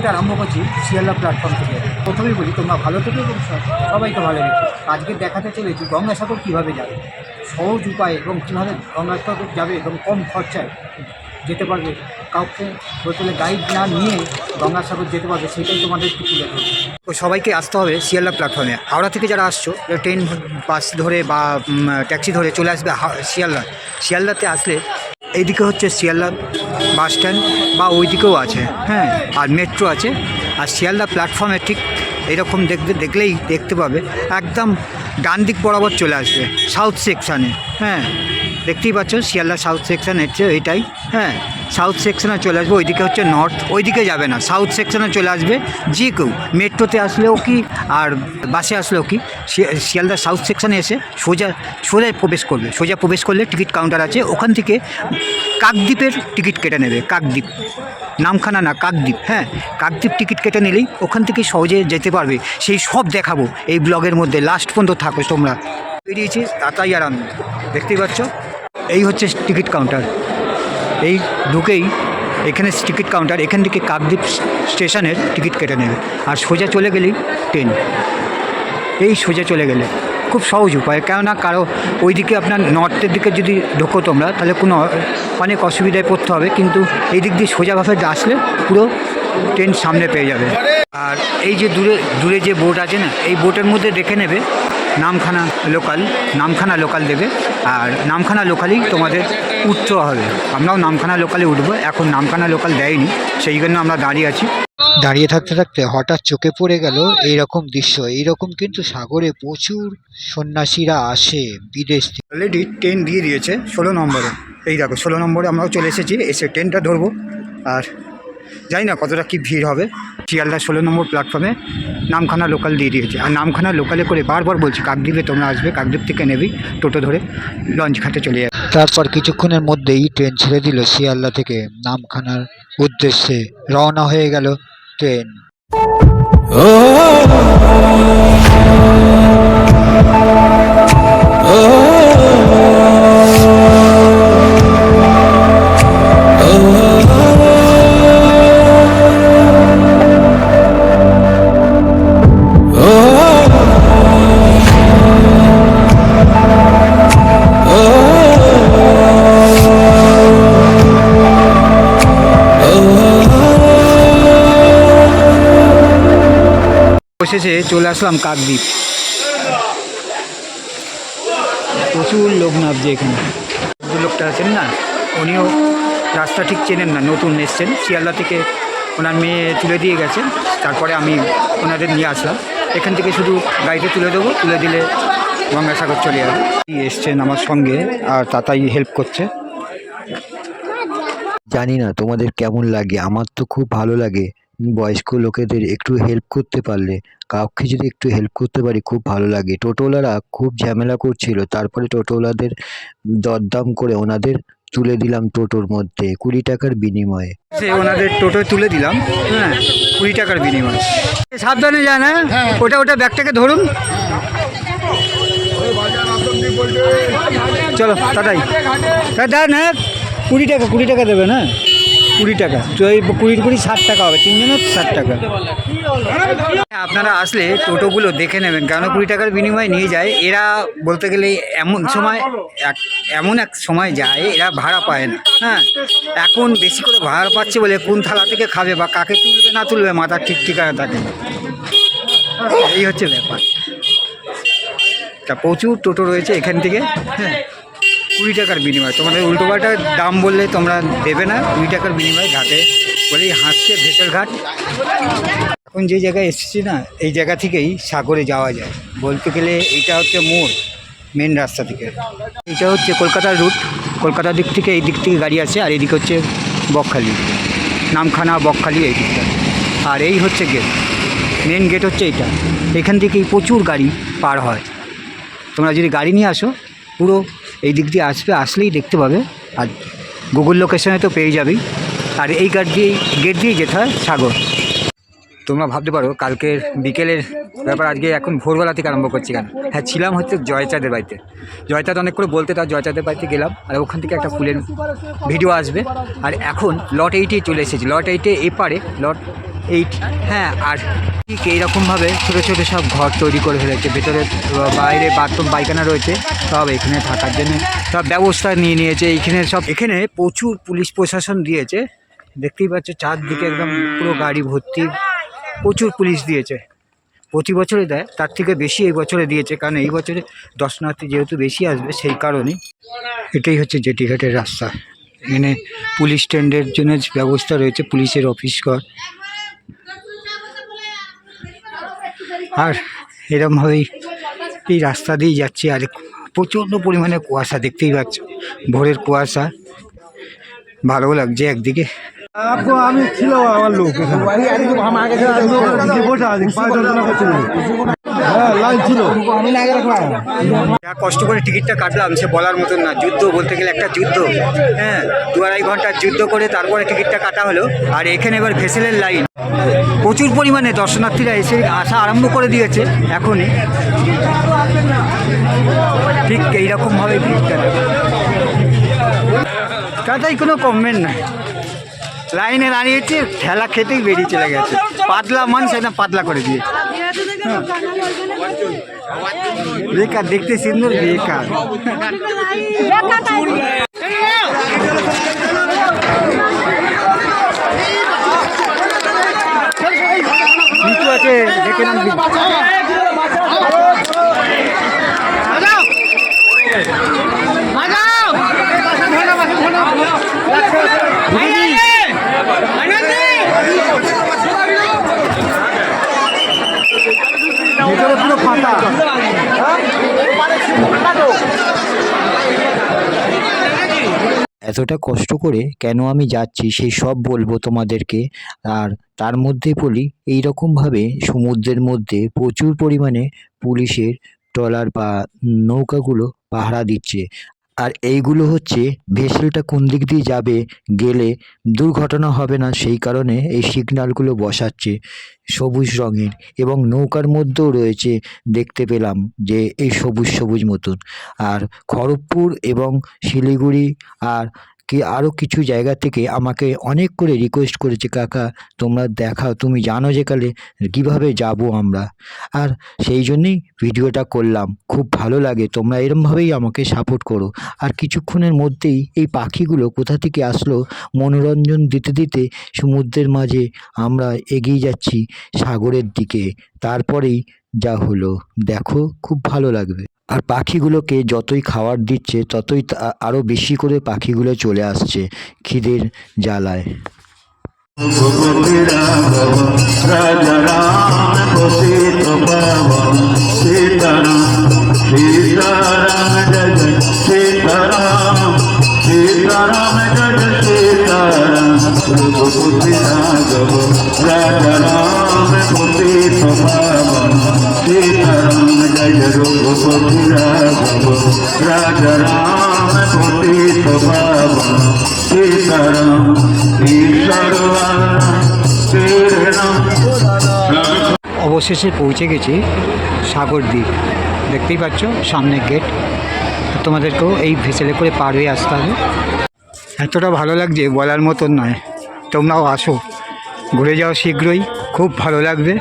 ভিডিওটা আরম্ভ করছি শিয়ালদা প্ল্যাটফর্ম থেকে। প্রথমেই বলি, তোমরা ভালো থেকে এবং সবাইকে ভালো রেখো আজকে দেখাতে চলেছি গঙ্গাসাগর কীভাবে যাবে, সহজ উপায় এবং কীভাবে গঙ্গাসাগর যাবে এবং কম খরচায় যেতে পারবে, কাউকে বোতলে গাইড না নিয়ে গঙ্গাসাগর যেতে পারবে, সেটাই তোমাদের একটু তুলে ধরবো। তো সবাইকে আসতে হবে শিয়ালদা প্ল্যাটফর্মে হাওড়া থেকে যারা আসছো ট্রেন বাস ধরে বা ট্যাক্সি ধরে চলে আসবে শিয়ালদা। শিয়ালদাতে আসলে এইদিকে হচ্ছে শিয়ালদা বাস স্ট্যান্ড বা ওইদিকেও আছে হ্যাঁ আর মেট্রো আছে। আর শিয়ালদা প্ল্যাটফর্মে ঠিক এরকম দেখতে দেখলেই দেখতে পাবে। একদম ডান দিক বরাবর চলে আসবে, সাউথ সেকশানে হ্যাঁ। দেখতেই পাচ্ছ শিয়ালদা সাউথ সেকশান হচ্ছে এইটাই হ্যাঁ সাউথ সেকশনে চলে আসবে, ওইদিকে হচ্ছে নর্থ ওইদিকে যাবে না। সাউথ সেকশনে চলে আসবে, যে কেউ মেট্রোতে আসলেও কি আর বাসে আসলেও কি শিয়ালদা সাউথ সেকশনে এসে সোজা সোজা প্রবেশ করবে। সোজা প্রবেশ করলে টিকিট কাউন্টার আছে, ওখান থেকে কাকদ্বীপের টিকিট কেটে নেবে, কাকদ্বীপ। নামখানা না, কাকদ্বীপ হ্যাঁ। কাকদ্বীপ টিকিট কেটে নিলেই ওখান থেকে সহজে যেতে পারবে। সেই সব দেখাবো এই ব্লগের মধ্যে। লাস্ট পর্যন্ত থাকো তোমরা। বেরিয়েছি, তাতাই আর আমি। দেখতেই পাচ্ছ? এই হচ্ছে টিকিট কাউন্টার। এই ঢুকেই এখানে টিকিট কাউন্টার, এখান থেকে কাকদ্বীপ স্টেশনের টিকিট কেটে নেবে। আর সোজা চলে গেলেই ট্রেন। এই সোজা চলে গেলে। খুব সহজ উপায়, কেননা কারও ওইদিকে আপনার নর্থের দিকে যদি ঢোকো তোমরা, তাহলে কোনো অনেক অসুবিধায় পড়তে হবে। কিন্তু এই দিক দিয়ে সোজাভাবে আসলে পুরো ট্রেন সামনে পেয়ে যাবে। আর এই যে দূরে দূরে যে বোট আছে না, এই বোটের মধ্যে দেখে নেবে নামখানা লোকাল নামখানা লোকাল দেবে। আর নামখানা লোকালেই তোমাদের উঠতে হবে। আমরাও নামখানা লোকালে উঠবো এখন নামখানা লোকাল দেয়নি সেই জন্য আমরা দাঁড়িয়ে আছি। দাঁড়িয়ে থাকতে থাকতে হঠাৎ চোখে পড়ে গেল এইরকম দৃশ্য এইরকম কিন্তু সাগরে প্রচুর সন্ন্যাসীরা আসে বিদেশ থেকে। অলরেডি ট্রেন দিয়ে দিয়েছে ষোলো নম্বরে। এই দেখো ষোলো নম্বরে আমরাও চলে এসেছি এসে ট্রেনটা ধরবো। আর জানি না কতটা কি ভিড় হবে শিয়ালদা ষোলো নম্বর প্ল্যাটফর্মে নামখানা লোকাল দিয়ে দিয়েছে আর নামখানা লোকালে করে বারবার বলছি কাকদ্বীপে তোমরা আসবে কাকদ্বীপ থেকে নেবেই টোটো ধরে লঞ্চ ঘাটে চলে যাবে তারপর কিছুক্ষণের মধ্যেই ট্রেন ছেড়ে দিল শিয়ালদা থেকে নামখানার উদ্দেশ্যে রওনা হয়ে গেল ট্রেন বসেছে চলে আসলাম কাকদ্বীপ। প্রচুর লোক নামছে এখানে। লোকটা আছেন না? উনিও রাস্তা ঠিক চেনেন না, নতুন এসছেন। শিয়ালদা থেকে ওনার মেয়ে তুলে দিয়ে গেছেন তারপরে আমি ওনাদের নিয়ে আসলাম। এখান থেকে শুধু গাড়িতে তুলে দেবো, তুলে দিলে গঙ্গাসাগর চলে যাবে। এসছেন আমার সঙ্গে আর তাতাই হেল্প করছে। জানি না তোমাদের কেমন লাগে, আমার তো খুব ভালো লাগে। বয়স্ক লোকেদের একটু হেল্প করতে পারলে কাউকে যদি একটু হেল্প করতে পারি খুব ভালো লাগে। টোটোওয়ালারা খুব ঝামেলা করছিল তারপরে টোটোওয়ালাদের দরদাম করে ওনাদের তুলে দিলাম টোটোর মধ্যে কুড়ি টাকার বিনিময়ে। ওনাদের টোটো তুলে দিলাম হ্যাঁ কুড়ি টাকার বিনিময়। সাবধানে যান হ্যাঁ ওটা ওটা ব্যাগটাকে ধরুন। চলো তাড়াতাড়ি দেন হ্যাঁ কুড়ি টাকা কুড়ি টাকা দেবে না কুড়ি টাকা। এই কুড়ি ষাট টাকা হবে, তিনজনের ষাট টাকা। আপনারা আসলে টোটোগুলো দেখে নেবেন কেন কুড়ি টাকার বিনিময়ে নিয়ে যায়। এরা বলতে গেলে এমন সময়, এক- এমন এক সময় যায়, এরা ভাড়া পায় না। হ্যাঁ এখন বেশি করে ভাড়া পাচ্ছে বলে কোন থালা থেকে খাবে বা কাকে তুলবে না তুলবে, মাথার ঠিক ঠিকানা থাকে এই হচ্ছে ব্যাপার। তা প্রচুর টোটো রয়েছে এখান থেকে হ্যাঁ। কুড়ি টাকার বিনিময়। তোমাদের উল্টোপাল্টা দাম বললে তোমরা দেবে না, কুড়ি টাকার বিনিময় ঘাটে। বলেই হাসছে ভেসেল ঘাট। এখন যে জায়গায় এসেছি না, এই জায়গা থেকেই সাগরে যাওয়া যায়। বলতে গেলে এইটা হচ্ছে মোড় মেন রাস্তা থেকে। এটা হচ্ছে কলকাতার রুট কলকাতার দিক থেকে এই দিক থেকে গাড়ি আছে আর এইদিকে হচ্ছে বকখালি। নামখানা, বকখালি এই দিকটা। আর এই হচ্ছে গেট মেন গেট হচ্ছে এইটা। এখান থেকেই প্রচুর গাড়ি পার হয়। তোমরা যদি গাড়ি নিয়ে আসো, পুরো এই দিক দিয়ে আসবে, আসলেই দেখতে পাবে। আর গুগল লোকেশনে তো পেয়ে যাবেই। আর এই গাড়ি দিয়ে গেট দিয়েই যেতে হয় সাগর। তোমরা ভাবতে পারো, কালকের বিকেলের ব্যাপার, আজকে এখন ভোরবেলা থেকে আরম্ভ করছি কেন? হ্যাঁ ছিলাম হচ্ছে জয়চাঁদের বাড়িতে। জয়চাঁদ অনেক করে বলতে তার জয়চাঁদের বাড়িতে গেলাম, আর ওখান থেকে একটা ফুলের ভিডিও আসবে। আর এখন লট এইটে চলে এসেছি। লট এইটে এপারে লট এই হ্যাঁ আর ঠিক এইরকমভাবে ছোটো ছোটো সব ঘর তৈরি করে ফেলেছে। ভেতরে বাইরে বাথরুম পায়খানা রয়েছে, সব এখানে থাকার জন্য সব ব্যবস্থা নিয়ে নিয়েছে। এইখানে সব, এখানে প্রচুর পুলিশ প্রশাসন দিয়েছে। দেখতেই পাচ্ছ, চারদিকে একদম পুরো গাড়ি ভর্তি, প্রচুর পুলিশ দিয়েছে। প্রতি বছরে দেয়, তার থেকে বেশি এই বছরে দিয়েছে, কারণ এই বছরে দর্শনার্থী যেহেতু বেশি আসবে, সেই কারণে এটাই হচ্ছে জেটিঘাটের রাস্তা। এখানে পুলিশ স্ট্যান্ডের জন্য ব্যবস্থা রয়েছে, পুলিশের অফিস ঘর। আর এরমভাবেই এই রাস্তা দিয়েই যাচ্ছি আর প্রচণ্ড পরিমাণে কুয়াশা দেখতেই পাচ্ছ ভোরের কুয়াশা ভালো লাগছে একদিকে आपको আমি ছিল আমার হ্যাঁ যা কষ্ট করে টিকিটটা কাটলাম, সে বলার মতন না। যুদ্ধ বলতে গেলে একটা যুদ্ধ। হ্যাঁ দু আড়াই ঘণ্টার যুদ্ধ করে তারপরে টিকিটটা কাটা হলো। আর এখানে এবার ভেসেলের লাইন প্রচুর পরিমাণে দর্শনার্থীরা এসে আসা আরম্ভ করে দিয়েছে এখনই। ঠিক এইরকমভাবে ভিড়টা তাতেই কোনো কমবেন না লাইনে দাঁড়িয়েছে, ঠেলা খেতেই বেরিয়ে চলে গেছে। পাতলা মানুষ একদম পাতলা করে দিয়ে বেকার দেখতে সুন্দর বেকার। আছে দেখে নাম এতটা কষ্ট করে কেন আমি যাচ্ছি সেই সব বলব তোমাদেরকে। আর তার মধ্যে বলি এই রকমভাবে সমুদ্রের মধ্যে প্রচুর পরিমাণে পুলিশের ট্রলার বা নৌকাগুলো পাহারা দিচ্ছে। আর এইগুলো হচ্ছে ভেসেলটা কোন দিক দিয়ে যাবে গেলে দুর্ঘটনা হবে না, সেই কারণে এই সিগন্যালগুলো বসাচ্ছে সবুজ রঙের এবং নৌকার মধ্যেও রয়েছে দেখতে পেলাম যে এই সবুজ সবুজ মতন। আর খড়গপুর এবং শিলিগুড়ি আর কি আরও কিছু জায়গা থেকে আমাকে অনেক করে রিকোয়েস্ট করেছে, কাকা, তোমরা দেখাও, তুমি জানো যে কালে কীভাবে যাব আমরা? আর সেই জন্যেই ভিডিওটা করলাম। খুব ভালো লাগে, তোমরা এরমভাবেই আমাকে সাপোর্ট করো। আর কিছুক্ষণের মধ্যেই এই পাখিগুলো কোথা থেকে আসলো মনোরঞ্জন দিতে দিতে সমুদ্রের মাঝে আমরা এগিয়ে যাচ্ছি সাগরের দিকে। তারপরেই যা হলো, দেখো, খুব ভালো লাগবে। আর পাখিগুলোকে যতই খাবার দিচ্ছে, ততই আরও বেশি করে পাখিগুলো চলে আসছে খিদের জ্বালায়। जय रघुपति राघव राजा राम कुसित पावन सीताराम ईश्वर तेरे नाम অবশেষে পৌঁছে গেছি সাগর দ্বীপ দেখতেই পাচ্ছ সামনে গেট তোমাদেরকেও এই ভেসেলে করে পার হয়ে আসতে হবে এতটা ভালো লাগছে বলার মতন নয় তোমরাও আসো ঘুরে যাও শীঘ্রই খুব ভালো লাগবে